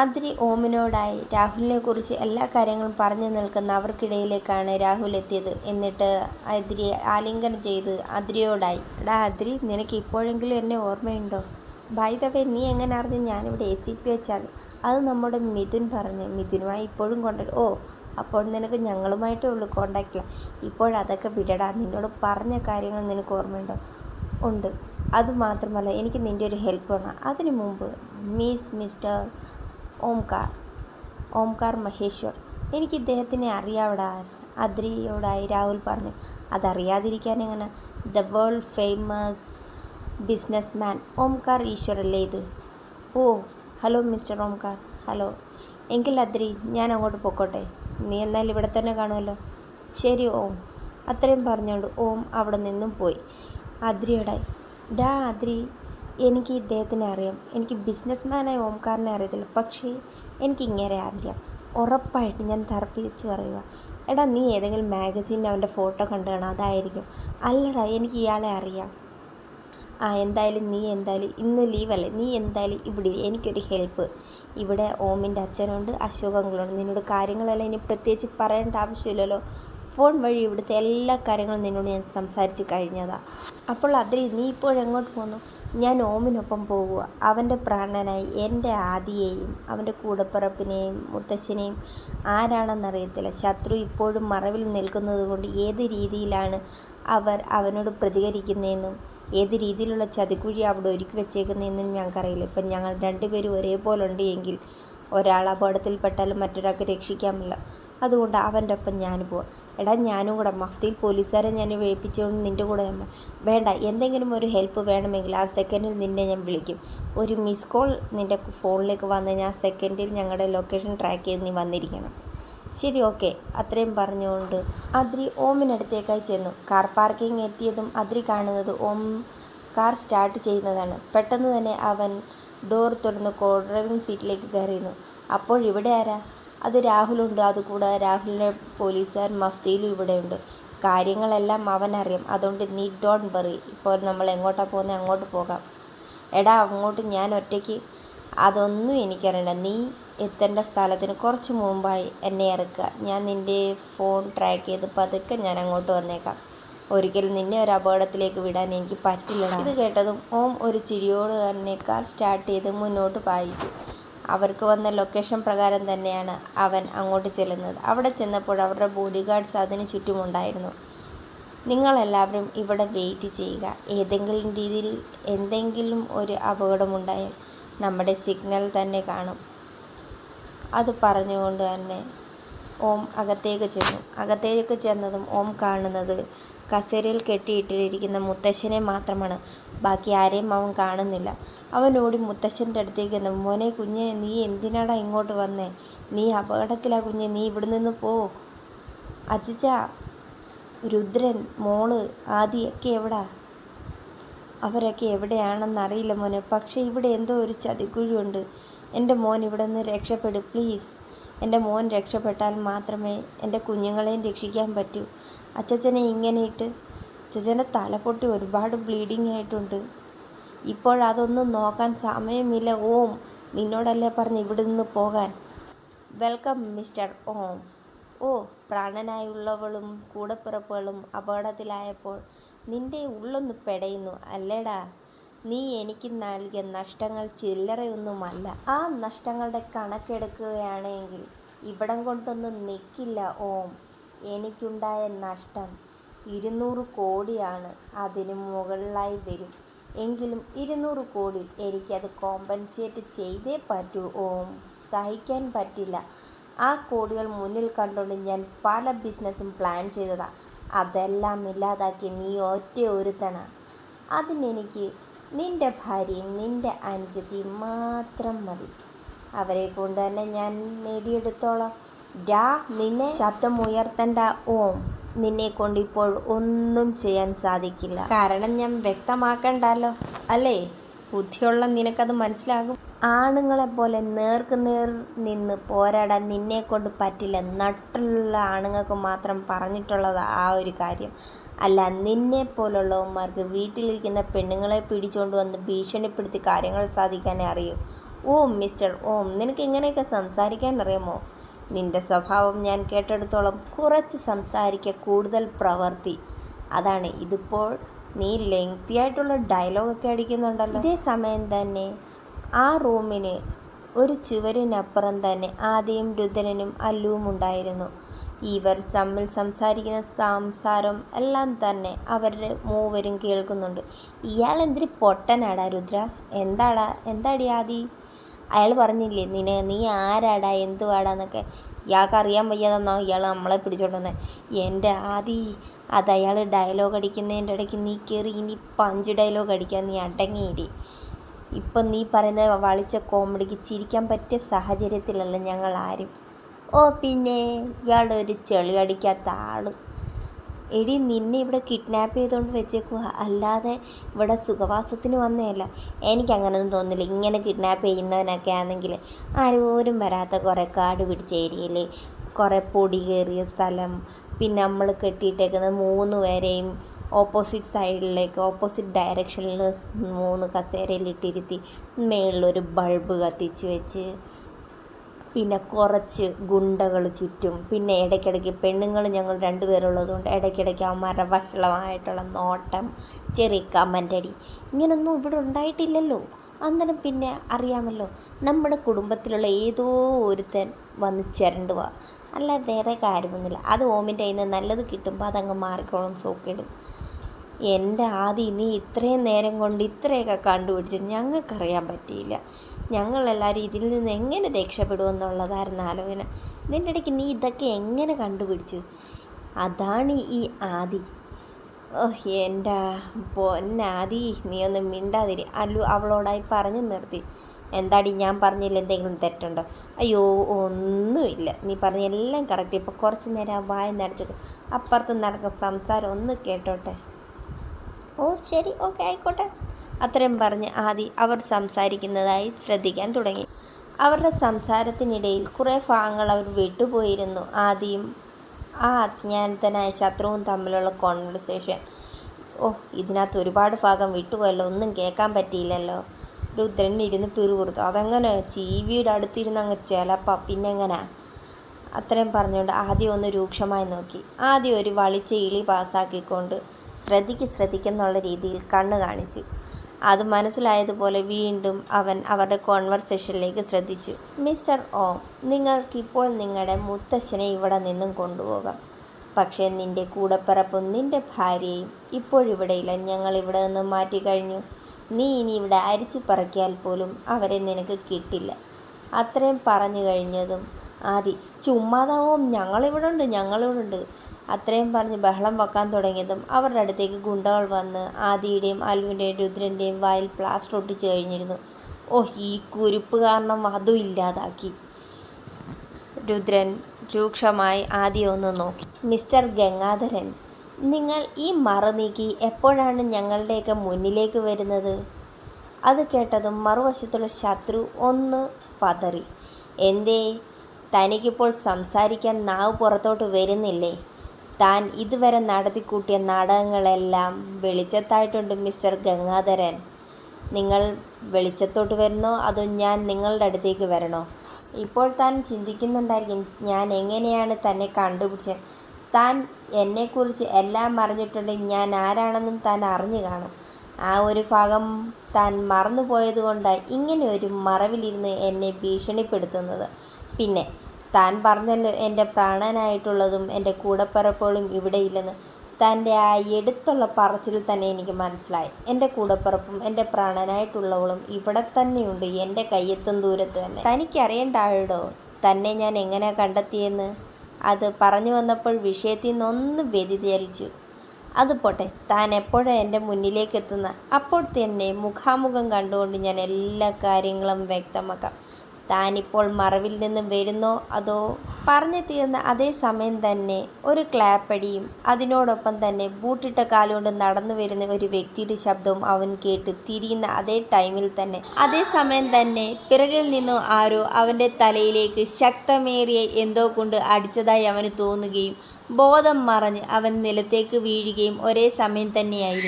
അതിരി ഓമിനോടായി രാഹുലിനെ കുറിച്ച് എല്ലാ കാര്യങ്ങളും പറഞ്ഞു നിൽക്കുന്ന അവർക്കിടയിലേക്കാണ് രാഹുൽ എത്തിയത്. എന്നിട്ട് അതിരിയെ ആലിംഗനം ചെയ്ത് അതിരിയോടായി എടാ അതിരി നിനക്ക് ഇപ്പോഴെങ്കിലും എന്നെ ഓർമ്മയുണ്ടോ? ബൈ ദ വേ നീ എങ്ങനെ അറിഞ്ഞ്? ഞാനിവിടെ എ സി പി വെച്ചാൽ അത് നമ്മുടെ മിഥുൻ പറഞ്ഞു. മിഥുനുമായി ഇപ്പോഴും കോണ്ടാക്ട് ഓ അപ്പോൾ നിനക്ക് ഞങ്ങളുമായിട്ടേ ഉള്ളൂ കോണ്ടാക്റ്റില്ല ഇപ്പോഴതൊക്കെ വിടടാ. നിന്നോട് പറഞ്ഞ കാര്യങ്ങൾ നിനക്ക് ഓർമ്മയുണ്ടോ? ഉണ്ട്. അതുമാത്രമല്ല എനിക്ക് നിന്റെ ഒരു ഹെൽപ്പ് വേണം. അതിനു മുമ്പ് മിസ് മിസ്റ്റർ ഓംകാർ ഓംകാർ മഹേശ്വർ. എനിക്ക് ഇദ്ദേഹത്തിനെ അറിയാവിടാ. അദ്രിയോടായി രാഹുൽ പറഞ്ഞു. അതറിയാതിരിക്കാൻ എങ്ങനെ? The world famous business man Omkar ഈശ്വരല്ലേ ഇത്? Oh hello mister Omkar. Hello. എങ്കിൽ അദ്രി ഞാൻ അങ്ങോട്ട് പൊക്കോട്ടെ. നീ എന്നാൽ ഇവിടെ തന്നെ കാണുമല്ലോ. ശരി ഓം. അത്രയും പറഞ്ഞുകൊണ്ട് ഓം അവിടെ നിന്നും പോയി. അദ്രിയോടായി ഡാ അദ്രി എനിക്ക് ഇദ്ദേഹത്തിനെ അറിയാം. എനിക്ക് ബിസിനസ്മാനായ ഓംകാറിനെ അറിയത്തില്ല. പക്ഷേ എനിക്ക് ഇങ്ങനെ അറിയാം. ഉറപ്പായിട്ട് ഞാൻ തർപ്പിച്ച് പറയുക എടാ നീ ഏതെങ്കിലും മാഗസീനിൽ അവന്റെ ഫോട്ടോ കണ്ടു കാണാം. അതായിരിക്കും. അല്ലടാ എനിക്ക് ഇയാളെ അറിയാം. ആ എന്തായാലും നീ എന്തായാലും ഇന്ന് ലീവല്ലേ? നീ എന്തായാലും ഇവിടെ. എനിക്കൊരു ഹെൽപ്പ്. ഇവിടെ ഓമിന്റെ അച്ഛനുണ്ട് അശോകങ്ങളുണ്ട്. നിന്നോട് കാര്യങ്ങളെല്ലാം ഇനി പ്രത്യേകിച്ച് പറയേണ്ട ആവശ്യമില്ലല്ലോ. ഫോൺ വഴി ഇവിടുത്തെ എല്ലാ കാര്യങ്ങളും നിന്നോട് ഞാൻ സംസാരിച്ച് കഴിഞ്ഞതാണ് അപ്പോൾ അതിൽ നീ ഇപ്പോഴെങ്ങോട്ട് പോന്നു? ഞാൻ ഓമിനൊപ്പം പോകുക. അവന്റെ പ്രാണനായി എന്റെ ആദിയെയും അവന്റെ കൂടപ്പിറപ്പിനെയും മുത്തശ്ശനെയും ആരാണെന്നറിയത്തില്ല. ശത്രു ഇപ്പോഴും മറവിൽ നിൽക്കുന്നത് കൊണ്ട് ഏത് രീതിയിലാണ് അവർ അവനോട് പ്രതികരിക്കുന്നതെന്നും ഏത് രീതിയിലുള്ള ചതിക്കുഴി അവിടെ ഒരുക്കി വെച്ചേക്കുന്നതെന്നും ഞങ്ങൾക്കറിയില്ല. ഇപ്പം ഞങ്ങൾ രണ്ടുപേരും ഒരേപോലെ ഉണ്ട് എങ്കിൽ ഒരാൾ അപകടത്തിൽപ്പെട്ടാലും മറ്റൊരാൾക്ക് രക്ഷിക്കാമല്ലോ. അതുകൊണ്ട് അവന്റെ ഒപ്പം ഞാൻ പോവാം. എടാ ഞാനും കൂടെ മഫ്തിയിൽ പോലീസുകാരെ ഞാൻ വേപ്പിച്ചുകൊണ്ട് നിന്റെ കൂടെ തന്നെ വേണ്ട എന്തെങ്കിലും ഒരു ഹെൽപ്പ് വേണമെങ്കിൽ ആ സെക്കൻഡിൽ നിന്നെ ഞാൻ വിളിക്കും. ഒരു മിസ് കോൾ നിന്റെ ഫോണിലേക്ക് വന്ന് ഞാൻ സെക്കൻഡിൽ ഞങ്ങളുടെ ലൊക്കേഷൻ ട്രാക്ക് ചെയ്ത് നീ വന്നിരിക്കണം. ശരി ഓക്കെ അത്രയും പറഞ്ഞുകൊണ്ട് അദ്രി ഓമിനടുത്തേക്കായി ചെന്നു. കാർ പാർക്കിംഗ് എത്തിയതും അദ്രി കാണുന്നത് ഓം കാർ സ്റ്റാർട്ട് ചെയ്യുന്നതാണ്. പെട്ടെന്ന് തന്നെ അവൻ ഡോർ തുറന്ന് കോ ഡ്രൈവിംഗ് സീറ്റിലേക്ക് കയറിയിരുന്നു. അപ്പോൾ ഇവിടെ ആരാ? അത് രാഹുലുണ്ട്. അതുകൂടാതെ രാഹുലിന്റെ പോലീസുകാർ മഫ്തിയിലും ഇവിടെയുണ്ട്. കാര്യങ്ങളെല്ലാം അവനറിയാം. അതുകൊണ്ട് നീ ഡോൺ വറി ഇപ്പോൾ നമ്മൾ എങ്ങോട്ടാണ് പോകുന്നത് അങ്ങോട്ട് പോകാം. എടാ അങ്ങോട്ട് ഞാൻ ഒറ്റയ്ക്ക്. അതൊന്നും എനിക്കറിയണ്ട നീ എത്തേണ്ട സ്ഥലത്തിന് കുറച്ച് മുമ്പായി എന്നെ ഇറക്കുക. ഞാൻ നിന്റെ ഫോൺ ട്രാക്ക് ചെയ്ത് പതുക്കെ ഞാൻ അങ്ങോട്ട് വന്നേക്കാം. ഒരിക്കലും നിന്നെ ഒരു അപകടത്തിലേക്ക് വിടാൻ എനിക്ക് പറ്റില്ലടാ. ഇത് കേട്ടതും ഓം ഒരു ചിരിയോട് തന്നെക്കാൾ സ്റ്റാർട്ട് ചെയ്ത് മുന്നോട്ട് പായിച്ചു. അവർക്ക് വന്ന ലൊക്കേഷൻ പ്രകാരം തന്നെയാണ് അവൻ അങ്ങോട്ട് ചെല്ലുന്നത്. അവിടെ ചെന്നപ്പോൾ അവരുടെ ബോഡി ഗാർഡ്സ് അതിന് ചുറ്റുമുണ്ടായിരുന്നു. നിങ്ങളെല്ലാവരും ഇവിടെ വെയിറ്റ് ചെയ്യുക. ഏതെങ്കിലും രീതിയിൽ എന്തെങ്കിലും ഒരു അപകടമുണ്ടായാൽ നമ്മുടെ സിഗ്നൽ തന്നെ കാണും. അത് പറഞ്ഞുകൊണ്ട് തന്നെ ഓം അകത്തേക്ക് ചെന്നു. അകത്തേക്ക് ചെന്നതും ഓം കാണുന്നത് കസേരയിൽ കെട്ടിയിട്ടിരിക്കുന്ന മുത്തശ്ശനെ മാത്രമാണ്. ബാക്കി ആരെയും അവൻ കാണുന്നില്ല. അവൻ ഓടി മുത്തശ്ശന്റെ അടുത്തേക്ക് ചെന്നു. മോനെ കുഞ്ഞെ നീ എന്തിനാടാ ഇങ്ങോട്ട് വന്നേ? നീ അപകടത്തിലാ കുഞ്ഞെ. നീ ഇവിടെ നിന്ന് പോ. അജിച്ച രുദ്രൻ മോൾ ആദിയൊക്കെ എവിടാ? അവരൊക്കെ എവിടെയാണെന്നറിയില്ല മോനെ. പക്ഷേ ഇവിടെ എന്തോ ഒരു ചതിക്കുഴിയുണ്ട്. എന്റെ മോൻ ഇവിടെ നിന്ന് രക്ഷപ്പെടും. പ്ലീസ്. എന്റെ മോൻ രക്ഷപ്പെട്ടാൽ മാത്രമേ എന്റെ കുഞ്ഞുങ്ങളെയും രക്ഷിക്കാൻ പറ്റൂ. അച്ചച്ചനെ ഇങ്ങനെ ഇട്ട് അച്ചച്ചന്റെ തല പൊട്ടി ഒരുപാട് ബ്ലീഡിങ് ആയിട്ടുണ്ട്. ഇപ്പോഴതൊന്നും നോക്കാൻ സമയമില്ല. ഓം നിന്നോടല്ലേ പറഞ്ഞ് ഇവിടെ നിന്ന് പോകാൻ? വെൽക്കം മിസ്റ്റർ ഓം. ഓ പ്രാണനായുള്ളവളും കൂടപ്പിറപ്പുകളും അപകടത്തിലായപ്പോൾ നിന്റെ ഉള്ളൊന്ന് പെടയുന്നു അല്ലേടാ? നീ എനിക്ക് നൽകിയ നഷ്ടങ്ങൾ ചില്ലറയൊന്നുമല്ല. ആ നഷ്ടങ്ങളുടെ കണക്കെടുക്കുകയാണെങ്കിൽ ഇവിടം കൊണ്ടൊന്നും നിൽക്കില്ല ഓം. എനിക്കുണ്ടായ നഷ്ടം ഇരുന്നൂറ് കോടിയാണ്. അതിന് മുകളിലായി വരും. എങ്കിലും ഇരുന്നൂറ് കോടി എനിക്കത് കോമ്പൻസേറ്റ് ചെയ്തേ പറ്റൂ ഓം. സഹിക്കാൻ പറ്റില്ല. ആ കോടികൾ മുന്നിൽ കണ്ടുകൊണ്ട് ഞാൻ പല ബിസിനസ്സും പ്ലാൻ ചെയ്തതാണ് അതെല്ലാം ഇല്ലാതാക്കി നീ ഒറ്റ ഒരുത്തണ അതിനെനിക്ക് നിന്റെ ഭാര്യയും നിന്റെ അനുജതിയും മാത്രം മതി. അവരെ കൊണ്ട് തന്നെ ഞാൻ നേടിയെടുത്തോളാം. ഡാ നിന്നെ ശബ്ദം ഉയർത്തണ്ട ഓം. നിന്നെ കൊണ്ട് ഇപ്പോൾ ഒന്നും ചെയ്യാൻ സാധിക്കില്ല. കാരണം ഞാൻ വ്യക്തമാക്കണ്ടല്ലോ. അല്ലേ? ബുദ്ധിയുള്ള നിനക്കത് മനസ്സിലാകും. ആണുങ്ങളെ പോലെ നേർക്ക് നേർ നിന്ന് പോരാടാൻ നിന്നെ കൊണ്ട് പറ്റില്ല. നട്ടുള്ള ആണുങ്ങൾക്ക് മാത്രം പറഞ്ഞിട്ടുള്ളത് ആ ഒരു കാര്യം. അല്ല നിന്നെ പോലുള്ളവന്മാർക്ക് വീട്ടിലിരിക്കുന്ന പെണ്ണുങ്ങളെ പിടിച്ചുകൊണ്ട് വന്ന് ഭീഷണിപ്പെടുത്തി കാര്യങ്ങൾ സാധിക്കാനേ അറിയൂ. ഓം മിസ്റ്റർ ഓം നിനക്ക് ഇങ്ങനെയൊക്കെ സംസാരിക്കാൻ അറിയാമോ? നിന്റെ സ്വഭാവം ഞാൻ കേട്ടെടുത്തോളം കുറച്ച് സംസാരിക്കുക കൂടുതൽ പ്രവർത്തി. അതാണ് ഇതിപ്പോൾ നീ ലെങ്തി ആയിട്ടുള്ള ഡയലോഗൊക്കെ അടിക്കുന്നുണ്ടല്ലോ. ഇതേ സമയം തന്നെ ആ റൂമിന് ഒരു ചുവരിനപ്പുറം തന്നെ ആദ്യം രുദ്രനും അല്ലുവും ഉണ്ടായിരുന്നു. ഇവർ തമ്മിൽ സംസാരിക്കുന്ന സംസാരം എല്ലാം തന്നെ അവരുടെ മൂവരും കേൾക്കുന്നുണ്ട്. ഇയാൾ എന്തിരി പൊട്ടനാടാ രുദ്ര. എന്താടാ? എന്താടി ആദി? അയാൾ പറഞ്ഞില്ലേ നിന്നെ നീ ആരാടാ? എന്തുവാടാന്നൊക്കെ ഇയാൾക്ക് അറിയാൻ വയ്യാതെന്നോ ഇയാൾ നമ്മളെ പിടിച്ചോണ്ടെന്നെ. എന്റെ ആദി അത് അയാൾ ഡയലോഗ് അടിക്കുന്നതിന്റെ ഇടയ്ക്ക് നീ കയറി ഇനി പഞ്ച് ഡയലോഗ് അടിക്കാൻ നീ അടങ്ങിയിടി. ഇപ്പം നീ പറയുന്ന വളിച്ച കോമഡിക്ക് ചിരിക്കാൻ പറ്റിയ സാഹചര്യത്തിലല്ല ഞങ്ങൾ ആരും. ഓ പിന്നെ ഇയാളുടെ ഒരു ചെളി അടിക്കാത്ത ആൾ. എടി നിന്നെ ഇവിടെ കിഡ്നാപ്പ് ചെയ്തുകൊണ്ട് വെച്ചേക്കുക അല്ലാതെ ഇവിടെ സുഖവാസത്തിന് വന്നതല്ല. എനിക്കങ്ങനൊന്നും തോന്നില്ല. ഇങ്ങനെ കിഡ്നാപ്പ് ചെയ്യുന്നവനൊക്കെ ആണെങ്കിൽ ആരോരും വരാത്ത കുറേ കാട് പിടിച്ച ഏരിയയിൽ കുറേ പൊടി കയറിയ സ്ഥലം. പിന്നെ നമ്മൾ കെട്ടിയിട്ടേക്കുന്ന മൂന്ന് പേരെയും ഓപ്പോസിറ്റ് സൈഡിലേക്ക് ഓപ്പോസിറ്റ് ഡയറക്ഷനിൽ മൂന്ന് കസേരയിലിട്ടിരുത്തി മേളിലൊരു ബൾബ് കത്തിച്ച് വെച്ച് പിന്നെ കുറച്ച് ഗുണ്ടകൾ ചുറ്റും. പിന്നെ ഇടയ്ക്കിടയ്ക്ക് പെണ്ണുങ്ങൾ ഞങ്ങൾ രണ്ടുപേരുള്ളതുകൊണ്ട് ഇടയ്ക്കിടയ്ക്ക് അവന്മാരുടെ വഷളമായിട്ടുള്ള നോട്ടം ചെറിയ കമന്റടി ഇങ്ങനൊന്നും ഇവിടെ ഉണ്ടായിട്ടില്ലല്ലോ. അന്നേരം പിന്നെ അറിയാമല്ലോ നമ്മുടെ കുടുംബത്തിലുള്ള ഏതോ ഒരുത്തൻ വന്ന് ചിരണ്ടുക അല്ല വേറെ കാര്യമൊന്നുമില്ല. അത് ഓമിന്റെ കയ്യിൽ നിന്ന് നല്ലത് കിട്ടുമ്പോൾ അതങ്ങ് മാറിക്കോളും സോക്കിടും. എന്റെ ആദി നീ ഇത്രയും നേരം കൊണ്ട് ഇത്രയൊക്കെ കണ്ടുപിടിച്ച് ഞങ്ങൾക്കറിയാൻ പറ്റിയില്ല. ഞങ്ങളെല്ലാവരും ഇതിൽ നിന്ന് എങ്ങനെ രക്ഷപ്പെടുമെന്നുള്ളതായിരുന്നു ആലോചന. ഇതിന്റെ ഇടയ്ക്ക് നീ ഇതൊക്കെ എങ്ങനെ കണ്ടുപിടിച്ചു? അതാണ് ഈ ആദി. ഓഹ് എന്റെ പൊന്നാദി നീ ഒന്ന് മിണ്ടാതിരി. അല്ലു അവളോടായി പറഞ്ഞു നിർത്തി. എന്താടി ഞാൻ പറഞ്ഞില്ല എന്തെങ്കിലും തെറ്റുണ്ടോ? അയ്യോ ഒന്നുമില്ല. നീ പറഞ്ഞ എല്ലാം കറക്റ്റ്. ഇപ്പോൾ കുറച്ച് നേരം വായ നടച്ചിട്ട് അപ്പുറത്ത് നടക്കുന്ന സംസാരം ഒന്ന് കേട്ടോട്ടെ? ഓ ശരി. ഓക്കെ ആയിക്കോട്ടെ. അത്രയും പറഞ്ഞ് ആദി അവർ സംസാരിക്കുന്നതായി ശ്രദ്ധിക്കാൻ തുടങ്ങി. അവരുടെ സംസാരത്തിനിടയിൽ കുറേ ഭാഗങ്ങൾ അവർ വിട്ടുപോയിരുന്നു. ആദിയും ആ അജ്ഞാനത്തനായ ശത്രുവും തമ്മിലുള്ള കോൺവെർസേഷൻ ഓ ഇതിനകത്ത് ഒരുപാട് ഭാഗം വിട്ടുപോയല്ലോ. ഒന്നും കേൾക്കാൻ പറ്റിയില്ലല്ലോ. രുദ്രൻ ഇരുന്ന് പിറുപിറുത്തു. അതങ്ങനെ ചീവിയുടെ അടുത്തിരുന്ന് അങ്ങ് ചിലപ്പോൾ പിന്നെ എങ്ങനാ അത്രയും പറഞ്ഞുകൊണ്ട് ആദ്യം ഒന്ന് രൂക്ഷമായി നോക്കി. ആദ്യം ഒരു വളിച്ച ഇളി പാസ്സാക്കിക്കൊണ്ട് ശ്രദ്ധിക്ക് ശ്രദ്ധിക്കുന്നുള്ള രീതിയിൽ കണ്ണു കാണിച്ചു. അത് മനസ്സിലായതുപോലെ വീണ്ടും അവൻ അവരുടെ കോൺവെർസേഷനിലേക്ക് ശ്രദ്ധിച്ചു. മിസ്റ്റർ ഓം നിങ്ങൾക്കിപ്പോൾ നിങ്ങളുടെ മുത്തശ്ശനെ ഇവിടെ നിന്നും കൊണ്ടുപോകാം. പക്ഷേ നിന്റെ കൂടപ്പിറപ്പും നിന്റെ ഭാര്യയും ഇപ്പോഴിവിടെയില്ല. ഞങ്ങൾ ഇവിടെ നിന്ന് മാറ്റിക്കഴിഞ്ഞു നീ ഇനി ഇവിടെ അരിച്ചു പറക്കിയാൽ പോലും അവരെ നിനക്ക് കിട്ടില്ല. അത്രയും പറഞ്ഞു കഴിഞ്ഞതും ആദി. ചുമ്മാതാവും. ഞങ്ങളിവിടെ ഉണ്ട് ഞങ്ങളിവിടെ ഉണ്ട് അത്രയും പറഞ്ഞ് ബഹളം വെക്കാൻ തുടങ്ങിയതും അവരുടെ അടുത്തേക്ക് ഗുണ്ടകൾ വന്ന് ആദിയുടെയും അലുവിന്റെയും രുദ്രന്റെയും വായിൽ പ്ലാസ്റ്റർ ഒട്ടിച്ച് കഴിഞ്ഞിരുന്നു. ഓഹ് ഈ കുരുപ്പ് കാരണം അതും ഇല്ലാതാക്കി. രുദ്രൻ രൂക്ഷമായി ആദ്യം ഒന്ന് നോക്കി. മിസ്റ്റർ ഗംഗാധരൻ നിങ്ങൾ ഈ മറു നീക്കി എപ്പോഴാണ് ഞങ്ങളുടെയൊക്കെ മുന്നിലേക്ക് വരുന്നത്? അത് കേട്ടതും മറുവശത്തുള്ള ശത്രു ഒന്ന് പതറി. എന്തേ തനിക്കിപ്പോൾ സംസാരിക്കാൻ നാവ് പുറത്തോട്ട് വരുന്നില്ലേ? താൻ ഇതുവരെ നടത്തിക്കൂട്ടിയ നാടകങ്ങളെല്ലാം വെളിച്ചത്തായിട്ടുണ്ട് മിസ്റ്റർ ഗംഗാധരൻ. നിങ്ങൾ വെളിച്ചത്തോട്ട് വരണോ അതോ ഞാൻ നിങ്ങളുടെ അടുത്തേക്ക് വരണോ? ഇപ്പോൾ താൻ ചിന്തിക്കുന്നുണ്ടായിരിക്കും ഞാൻ എങ്ങനെയാണ് തന്നെ കണ്ടുപിടിച്ചത്. താൻ എന്നെക്കുറിച്ച് എല്ലാം അറിഞ്ഞിട്ടുണ്ടെങ്കിൽ ഞാൻ ആരാണെന്നും താൻ അറിഞ്ഞു കാണും. ആ ഒരു ഭാഗം താൻ മറന്നു പോയതുകൊണ്ടാണ് ഇങ്ങനെ ഒരു മറവിലിരുന്ന് എന്നെ ഭീഷണിപ്പെടുത്തുന്നത്. പിന്നെ താൻ പറഞ്ഞല്ലോ എന്റെ പ്രാണനായിട്ടുള്ളതും എന്റെ കൂടപ്പിറപ്പുകളും ഇവിടെയില്ലെന്ന് തന്റെ ആ എടുത്തുള്ള പറച്ചിൽ തന്നെ എനിക്ക് മനസ്സിലായി. എന്റെ കൂടപ്പിറപ്പും എന്റെ പ്രാണനായിട്ടുള്ളവളും ഇവിടെ തന്നെയുണ്ട് എന്റെ കയ്യെത്തും ദൂരത്ത് തന്നെ. തനിക്കറിയേണ്ട ആളുടോ തന്നെ ഞാൻ എങ്ങനെ കണ്ടെത്തിയെന്ന്? അത് പറഞ്ഞു വന്നപ്പോൾ വിഷയത്തിൽ നിന്നൊന്ന് വ്യതിചലിച്ചു. അത് പോട്ടെ താൻ എപ്പോഴാണ് എന്റെ മുന്നിലേക്ക് എത്തുന്ന അപ്പോൾ തന്നെ മുഖാമുഖം കണ്ടുകൊണ്ട് ഞാൻ എല്ലാ കാര്യങ്ങളും വ്യക്തമാക്കാം. താനിപ്പോൾ മറവിൽ നിന്നും വരുന്നോ? അതോ പറഞ്ഞു തീർന്ന അതേ സമയം തന്നെ ഒരു ക്ലാപ്പടിയും അതിനോടൊപ്പം തന്നെ ബൂട്ടിട്ട കാലുകൊണ്ട് നടന്നു വരുന്ന ഒരു വ്യക്തിയുടെ ശബ്ദവും അവൻ കേട്ട് തിരിയുന്ന അതേ ടൈമിൽ തന്നെ. അതേ സമയം തന്നെ പിറകിൽ നിന്നും ആരോ അവന്റെ തലയിലേക്ക് ശക്തമേറിയ എന്തോ കൊണ്ട് അടിച്ചതായി അവന് തോന്നുകയും ബോധം മറഞ്ഞ് അവൻ നിലത്തേക്ക് വീഴുകയും ഒരേ സമയം തന്നെയായിരുന്നു.